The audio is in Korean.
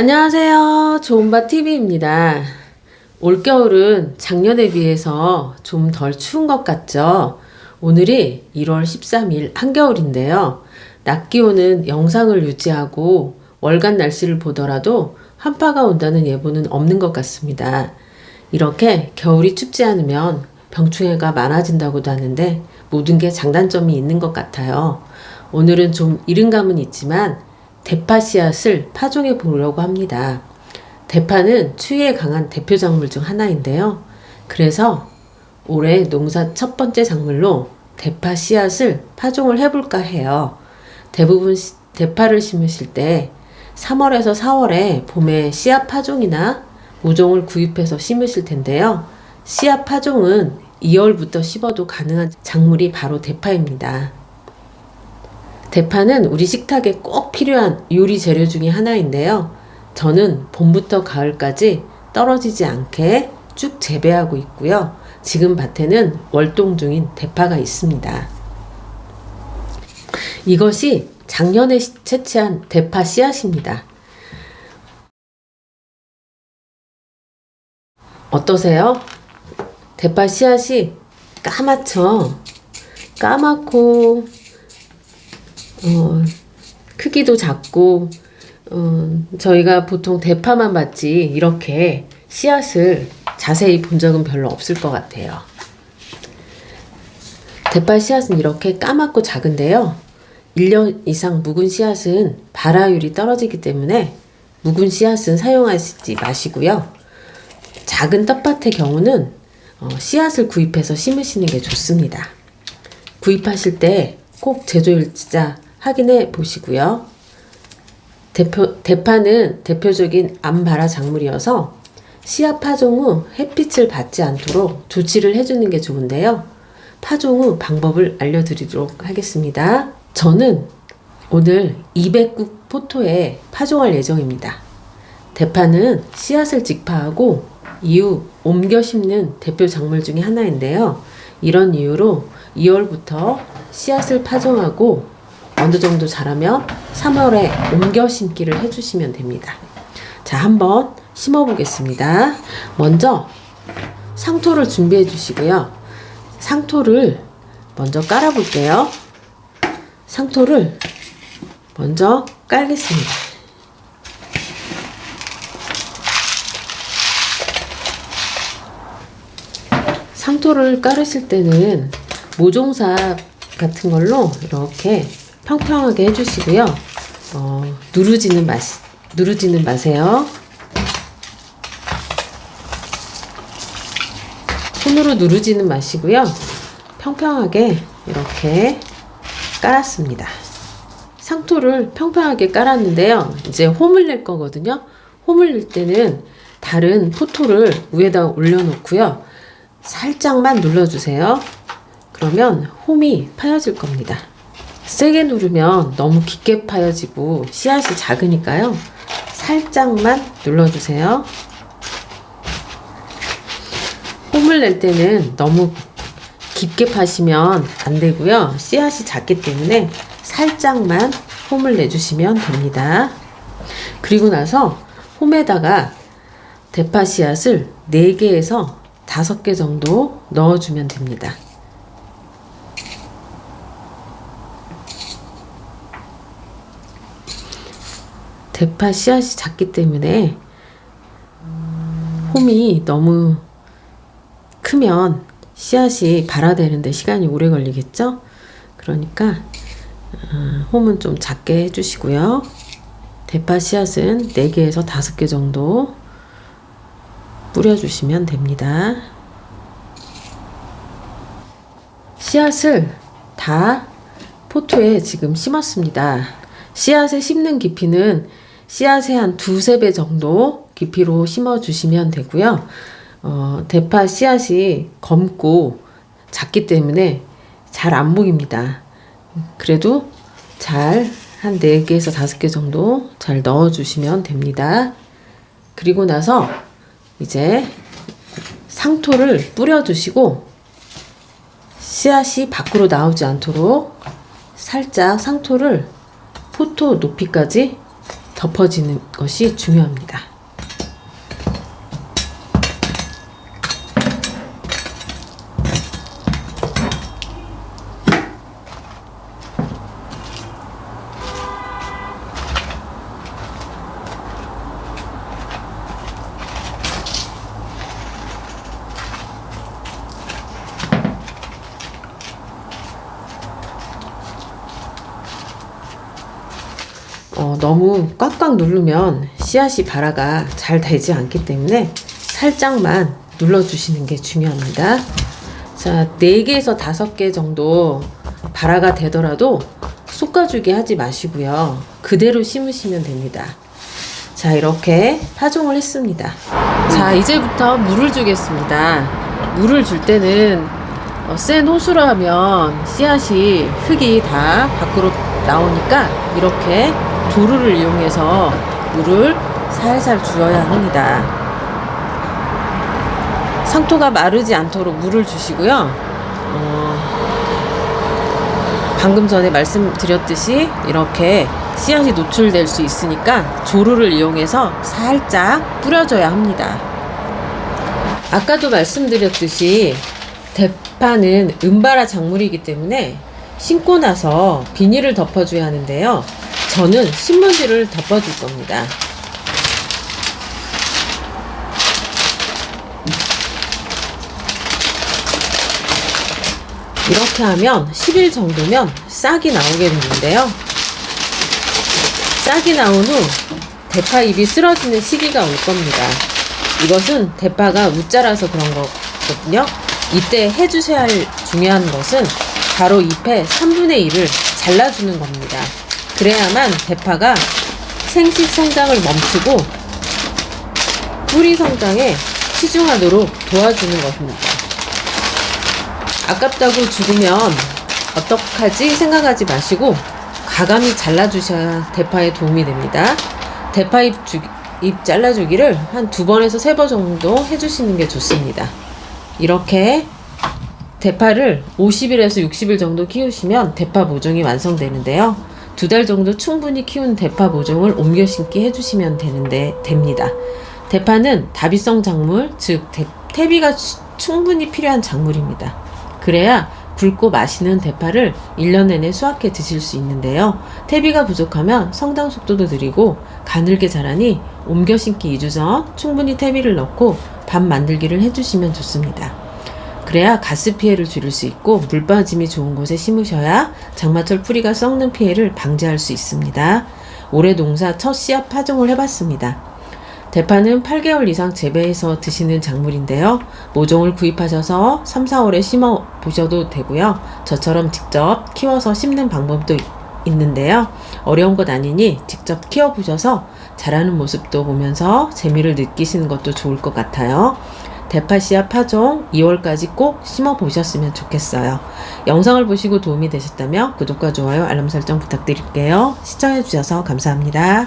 안녕하세요. 좋은바TV입니다. 올겨울은 작년에 비해서 좀 덜 추운 것 같죠? 오늘이 1월 13일 한겨울인데요. 낮 기온은 영상을 유지하고 월간 날씨를 보더라도 한파가 온다는 예보는 없는 것 같습니다. 이렇게 겨울이 춥지 않으면 병충해가 많아진다고도 하는데 모든 게 장단점이 있는 것 같아요. 오늘은 좀 이른 감은 있지만 대파 씨앗을 파종해 보려고 합니다. 대파는 추위에 강한 대표 작물 중 하나인데요. 그래서 올해 농사 첫 번째 작물로 대파 씨앗을 파종을 해볼까 해요. 대부분 시- 대파를 심으실 때 3월에서 4월에 봄에 씨앗 파종이나 모종을 구입해서 심으실 텐데요. 씨앗 파종은 2월부터 심어도 가능한 작물이 바로 대파입니다. 대파는 우리 식탁에 꼭 필요한 요리 재료 중에 하나인데요. 저는 봄부터 가을까지 떨어지지 않게 쭉 재배하고 있고요. 지금 밭에는 월동 중인 대파가 있습니다. 이것이 작년에 시- 채취한 대파 씨앗입니다. 어떠세요? 대파 씨앗이 까맣죠? 까맣고 어, 크기도 작고 어, 저희가 보통 대파만 봤지 이렇게 씨앗을 자세히 본 적은 별로 없을 것 같아요. 대파 씨앗은 이렇게 까맣고 작은데요. 1년 이상 묵은 씨앗은 발화율이 떨어지기 때문에 묵은 씨앗은 사용하시지 마시고요. 작은 텃밭의 경우는 어, 씨앗을 구입해서 심으시는 게 좋습니다. 구입하실 때 꼭 제조일자 확인해 보시고요. 대표, 대파는 대표적인 암발화 작물이어서 씨앗 파종 후 햇빛을 받지 않도록 조치를 해주는 게 좋은데요. 파종 후 방법을 알려드리도록 하겠습니다. 저는 오늘 200국 포토에 파종할 예정입니다. 대파는 씨앗을 직파하고 이후 옮겨 심는 대표 작물 중에 하나인데요. 이런 이유로 2월부터 씨앗을 파종하고 어느 정도 자라면 3월에 옮겨 심기를 해주시면 됩니다. 자, 한번 심어 보겠습니다. 먼저 상토를 준비해 주시고요. 상토를 먼저 깔아 볼게요. 상토를 먼저 깔겠습니다. 상토를 깔으실 때는 모종삽 같은 걸로 이렇게 평평하게 해주시고요. 어, 누르지는 마 누르지는 마세요. 손으로 누르지는 마시고요. 평평하게 이렇게 깔았습니다. 상토를 평평하게 깔았는데요. 이제 홈을 낼 거거든요. 홈을 낼 때는 다른 포토를 위에다 올려놓고요. 살짝만 눌러주세요. 그러면 홈이 파여질 겁니다. 세게 누르면 너무 깊게 파여지고 씨앗이 작으니까요. 살짝만 눌러주세요. 홈을 낼 때는 너무 깊게 파시면 안 되고요. 씨앗이 작기 때문에 살짝만 홈을 내주시면 됩니다. 그리고 나서 홈에다가 대파 씨앗을 4개에서 5개 정도 넣어주면 됩니다. 대파 씨앗이 작기 때문에 홈이 너무 크면 씨앗이 발화되는데 시간이 오래 걸리겠죠? 그러니까 어, 홈은 좀 작게 해주시고요. 대파 씨앗은 4개에서 5개 정도 뿌려주시면 됩니다. 씨앗을 다 포토에 지금 심었습니다. 씨앗을 심는 깊이는 씨앗의 한 두세 배 정도 깊이로 심어 주시면 되고요. 어, 대파 씨앗이 검고 작기 때문에 잘 안 보입니다. 그래도 잘 한 4개에서 5개 정도 잘 넣어 주시면 됩니다. 그리고 나서 이제 상토를 뿌려 주시고 씨앗이 밖으로 나오지 않도록 살짝 상토를 포토 높이까지 덮어지는 것이 중요합니다. 어, 너무 꽉꽉 누르면 씨앗이 발화가 잘 되지 않기 때문에 살짝만 눌러주시는 게 중요합니다. 자, 4개에서 5개 정도 발화가 되더라도 솎아주기 하지 마시고요. 그대로 심으시면 됩니다. 자, 이렇게 파종을 했습니다. 자, 이제부터 물을 주겠습니다. 물을 줄 때는 어, 센 호수로 하면 씨앗이 흙이 다 밖으로 나오니까 이렇게 도루를 이용해서 물을 살살 주어야 합니다. 상토가 마르지 않도록 물을 주시고요. 어, 방금 전에 말씀드렸듯이 이렇게 씨앗이 노출될 수 있으니까 조루를 이용해서 살짝 뿌려줘야 합니다. 아까도 말씀드렸듯이 대파는 은바라 작물이기 때문에 심고 나서 비닐을 덮어줘야 하는데요. 저는 신문지를 덮어줄 겁니다. 이렇게 하면 10일 정도면 싹이 나오게 되는데요. 싹이 나온 후 대파 잎이 쓰러지는 시기가 올 겁니다. 이것은 대파가 웃자라서 그런 거거든요. 이때 해주셔야 할 중요한 것은 바로 잎의 3분의 1을 잘라주는 겁니다. 그래야만 대파가 생식 성장을 멈추고 뿌리 성장에 치중하도록 도와주는 것입니다. 아깝다고 죽으면 어떡하지 생각하지 마시고 가감히 잘라주셔야 대파에 도움이 됩니다. 대파 잎, 주, 잎 잘라주기를 한 두 번에서 세 번 정도 해주시는 게 좋습니다. 이렇게 대파를 50일에서 60일 정도 키우시면 대파 모종이 완성되는데요. 두 달 정도 충분히 키운 대파 모종을 옮겨 심기 해주시면 되는데 됩니다. 대파는 다비성 작물, 즉 대, 퇴비가 추- 충분히 필요한 작물입니다. 그래야 굵고 맛있는 대파를 1년 내내 수확해 드실 수 있는데요. 퇴비가 부족하면 성장 속도도 느리고 가늘게 자라니 옮겨 심기 2주 전 충분히 퇴비를 넣고 밥 만들기를 해주시면 좋습니다. 그래야 가스 피해를 줄일 수 있고 물 빠짐이 좋은 곳에 심으셔야 장마철 풀이가 썩는 피해를 방지할 수 있습니다. 올해 농사 첫 씨앗 파종을 해봤습니다. 대파는 8개월 이상 재배해서 드시는 작물인데요. 모종을 구입하셔서 3, 4월에 심어 보셔도 되고요. 저처럼 직접 키워서 심는 방법도 있- 있는데요. 어려운 것 아니니 직접 키워보셔서 자라는 모습도 보면서 재미를 느끼시는 것도 좋을 것 같아요. 대파 씨앗 파종 2월까지 꼭 심어 보셨으면 좋겠어요. 영상을 보시고 도움이 되셨다면 구독과 좋아요, 알람 설정 부탁드릴게요. 시청해 주셔서 감사합니다.